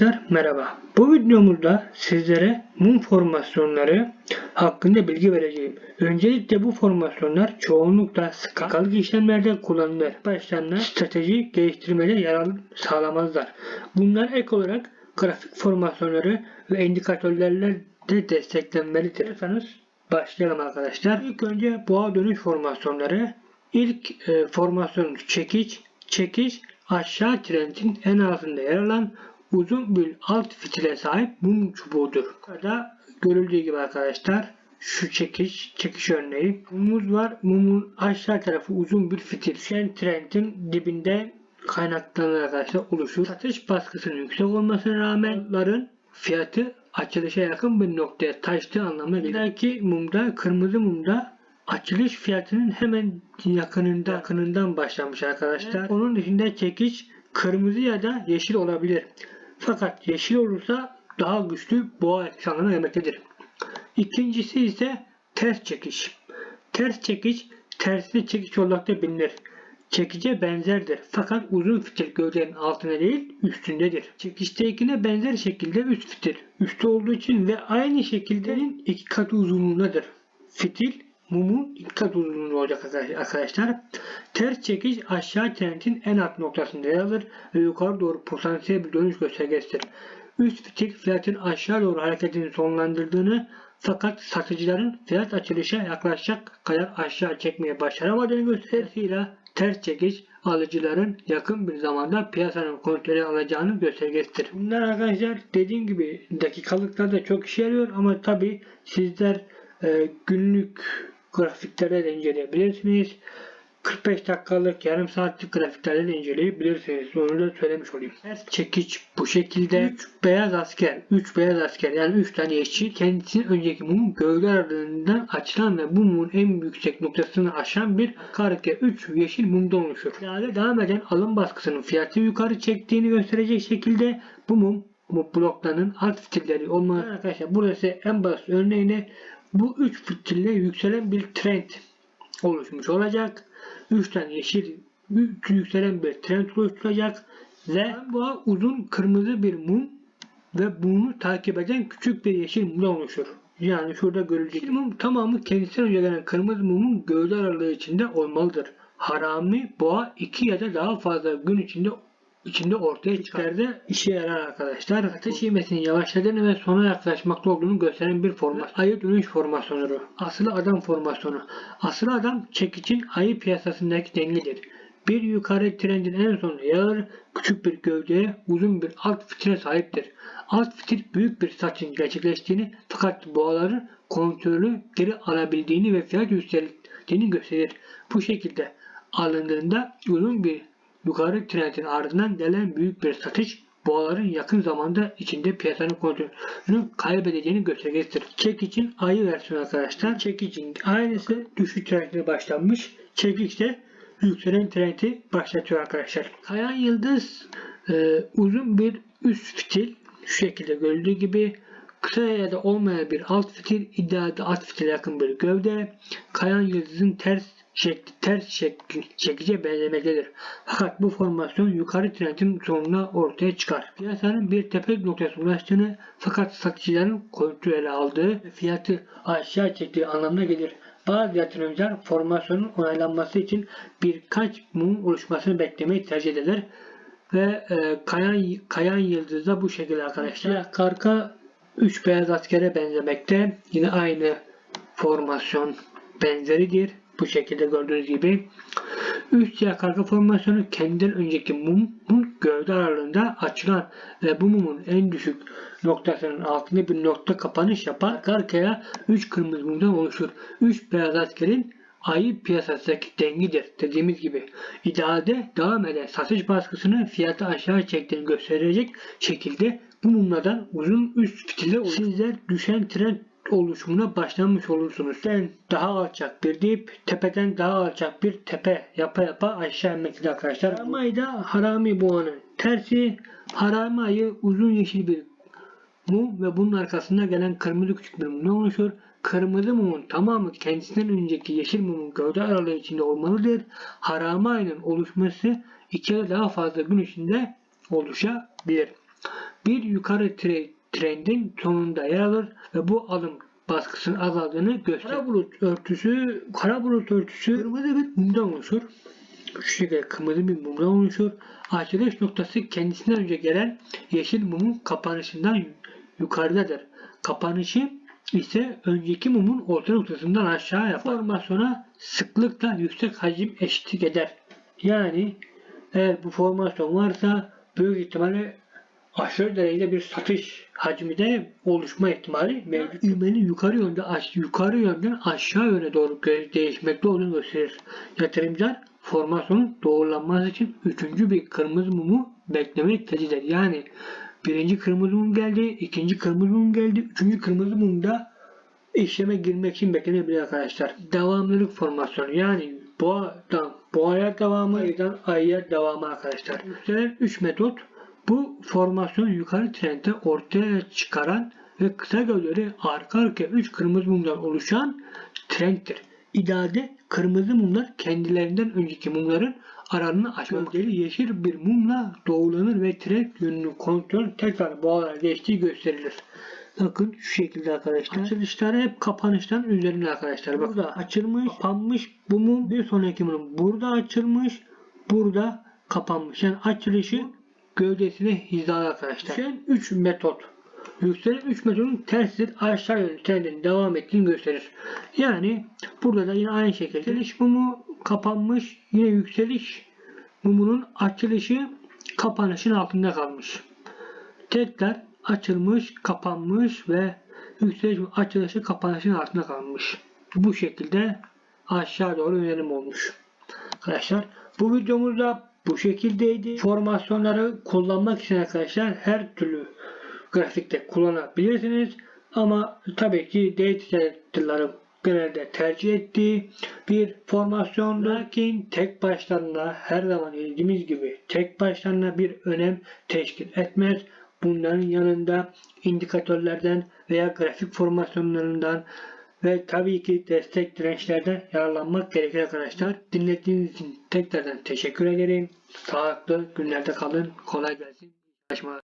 Arkadaşlar merhaba. Bu videomuzda sizlere mum formasyonları hakkında bilgi vereceğim. Öncelikle bu formasyonlar çoğunlukla skakalık işlemlerde kullanılır. Başlarına strateji geliştirmede yarar sağlamazlar. Bunlar ek olarak grafik formasyonları ve indikatörlerle de desteklenmelidir. Başlayalım arkadaşlar. İlk önce boğa dönüş formasyonları. İlk e, formasyon çekiç. Çekiç aşağı trendin en altında yer alan uzun bir alt fitile sahip mum çubuğudur. Burada görüldüğü gibi arkadaşlar şu çekiş, çekiş örneği. Mumumuz var. Mumun aşağı tarafı uzun bir fitil. Sen trendin dibinde kaynaklanan arkadaşlar oluşur. Satış baskısının yüksek olmasına rağmen ların fiyatı açılışa yakın bir noktaya taştığı anlamına gelir. Belki mumda, kırmızı mumda açılış fiyatının hemen yakınında yakınından başlamış arkadaşlar. Onun dışında çekiş kırmızı ya da yeşil olabilir. Fakat yeşil daha güçlü boğa etkisi anlamına gelmektedir. İkincisi ise ters çekiş. Ters çekiş tersli çekiş olarak da bilinir. Çekice benzerdir fakat uzun fitil gövdenin altında değil üstündedir. Çekiştekine benzer şekilde üst fitil üstte olduğu için ve aynı şekildenin iki katı uzunluğundadır. Fitil mumun iki kat uzunluğunda olacak arkadaşlar. Ters çekiş aşağı trendin en alt noktasında yer alır ve yukarı doğru potansiyel bir dönüş göstergesidir. Üst fitil fiyatın aşağı doğru hareketini sonlandırdığını fakat satıcıların fiyat açılışa yaklaşacak kadar aşağı çekmeye başaramadığını gösterisiyle ters çekiş alıcıların yakın bir zamanda piyasanın kontrolü alacağını göstergesidir. Bunlar arkadaşlar dediğim gibi dakikalıklarda çok işe yarıyor ama tabi sizler e, günlük grafiklerde de inceleyebilirsiniz. 45 dakikalık yarım saatlik grafiklerden inceleyebilirsiniz. Onu da söylemiş olayım. Ters çekiç bu şekilde 3 beyaz asker, 3 beyaz asker yani 3 tane işçi kendisinin önceki mumun gövde aralığından açılan ve bu mumun en yüksek noktasını aşan bir karike 3 yeşil mumdan oluşur. Yani devam eden alım baskısının fiyatı yukarı çektiğini gösterecek şekilde bu mum bu blokların alt fitilleri olmalı. Arkadaşlar burası en basit örneğine bu 3 fitille yükselen bir trend oluşmuş olacak. 3 tane yeşil yükselen bir trend oluşturacak ve bu uzun kırmızı bir mum ve bunu takip eden küçük bir yeşil mumdan oluşur. Yani şurada görülecek yeşil mum tamamı kendisinden önce gelen kırmızı mumun gövde aralığı içinde olmalıdır. Harami boğa 2 ya da daha fazla gün içinde içinde ortaya çıkardı işe yarar arkadaşlar. Ateş yemesinin yavaşladığını ve sona yaklaşmakta olduğunu gösteren bir formasyon. Ayı dönüş formasyonu. Asılı adam formasyonu. Asılı adam çekicin ayı piyasasındaki dengedir. Bir yukarı trendin en yer alır, küçük bir gövdeye uzun bir alt fitile sahiptir. Alt fitil büyük bir saçın gerçekleştiğini fakat boğaların kontrolü geri alabildiğini ve fiyat yükselttiğini gösterir. Bu şekilde alındığında uzun bir yukarı trendin ardından gelen büyük bir satış boğaların yakın zamanda içinde piyasanın kontrolünü kaybedeceğini göstergesidir. Çek için ayı versiyonu arkadaşlar. Çek için aynısı düşük trendine başlanmış. Çek ise yükselen trendi başlatıyor arkadaşlar. Kayan yıldız e, uzun bir üst fitil şu şekilde görüldüğü gibi kısa ya da olmayan bir alt fitil iddiada alt fitile yakın bir gövde. Kayan yıldızın ters şekli ters şekli, çekice benzemektedir. Fakat bu formasyon yukarı trendin sonuna ortaya çıkar. Piyasanın bir tepe noktası ulaştığını fakat satıcıların kontrol ele aldığı fiyatı aşağı çektiği anlamına gelir. Bazı yatırımcılar formasyonun onaylanması için birkaç mum oluşmasını beklemeyi tercih ederler. Ve e, kayan, kayan yıldızda bu şekilde arkadaşlar. Karka 3 beyaz askere benzemekte. Yine aynı formasyon benzeridir. Bu şekilde gördüğünüz gibi. Üst siyah karga formasyonu kendinden önceki mumun gövde aralığında açılan ve bu mumun en düşük noktasının altında bir nokta kapanış yapar. Arkaya 3 kırmızı mumdan oluşur. 3 beyaz askerin ayı piyasadaki dengidir dediğimiz gibi. İdealde devam eden satış baskısını fiyatı aşağı çektiğini gösterecek şekilde bu mumlardan uzun üst fitiller olur. Sizler düşen trend oluşumuna başlamış olursunuz. Ben daha alçak bir dip, tepeden daha alçak bir tepe yapa yapa aşağı inmektedir arkadaşlar. Harami da harami boğanın tersi. Harami ayı uzun yeşil bir mum ve bunun arkasında gelen kırmızı küçük bir mumdan oluşur. Kırmızı mumun tamamı kendisinden önceki yeşil mumun gövde aralığı içinde olmalıdır. Harami ayının oluşması iki daha fazla gün içinde oluşabilir. Bir yukarı tre- trendin sonunda yer alır ve bu alım baskısının azaldığını gösterir. Kara bulut örtüsü, kara bulut örtüsü kırmızı bir mumdan oluşur. Şu şekilde kırmızı bir mumdan oluşur. Açılış noktası kendisinden önce gelen yeşil mumun kapanışından yu- yukarıdadır. Kapanışı ise önceki mumun orta noktasından aşağı yapar. Formasyona sıklıkla yüksek hacim eşitlik eder. Yani eğer bu formasyon varsa büyük ihtimalle aşırı derecede bir satış hacmi de oluşma ihtimali mevcut. İvmenin yukarı yönde yukarı yönden aşağı yöne doğru değişmekte olduğunu gösterir. Yatırımcılar formasyonun doğrulanması için üçüncü bir kırmızı mumu beklemek tercih Yani birinci kırmızı mum geldi, ikinci kırmızı mum geldi, üçüncü kırmızı mum da işleme girmek için beklenebilir arkadaşlar. Devamlılık formasyonu yani boğadan boğaya devamı, ayıdan ayıya devamı arkadaşlar. Yükselen 3 metot bu formasyon yukarı trendde ortaya çıkaran ve kısa gövdeli arka arkaya 3 kırmızı mumdan oluşan trendtir. İdealde kırmızı mumlar kendilerinden önceki mumların aranını açmak gövdeli yeşil bir mumla doğulanır ve trend yönünü kontrol tekrar boğalara geçtiği gösterilir. Bakın şu şekilde arkadaşlar. Açılışları hep kapanıştan üzerinde arkadaşlar. Bak burada açılmış, kapanmış bu mum bir sonraki mum. Burada açılmış, burada kapanmış. Yani açılışı gövdesine hizalı arkadaşlar. Düşen 3 metot. Yükselen 3 metodun tersi aşağı yönlü trendin devam ettiğini gösterir. Yani burada da yine aynı şekilde yükseliş mumu kapanmış. Yine yükseliş mumunun açılışı kapanışın altında kalmış. Tekrar açılmış, kapanmış ve yükseliş açılışı kapanışın altında kalmış. Bu şekilde aşağı doğru yönelim olmuş. Arkadaşlar bu videomuzda bu şekildeydi. Formasyonları kullanmak için arkadaşlar her türlü grafikte kullanabilirsiniz. Ama tabii ki trader'ların genelde tercih ettiği bir formasyon. Lakin tek başlarına her zaman dediğimiz gibi tek başlarına bir önem teşkil etmez. Bunların yanında indikatörlerden veya grafik formasyonlarından ve tabii ki destek dirençlerden yararlanmak gerekir arkadaşlar. Dinlediğiniz için tekrardan teşekkür ederim. Sağlıklı günlerde kalın. Kolay gelsin. Başma.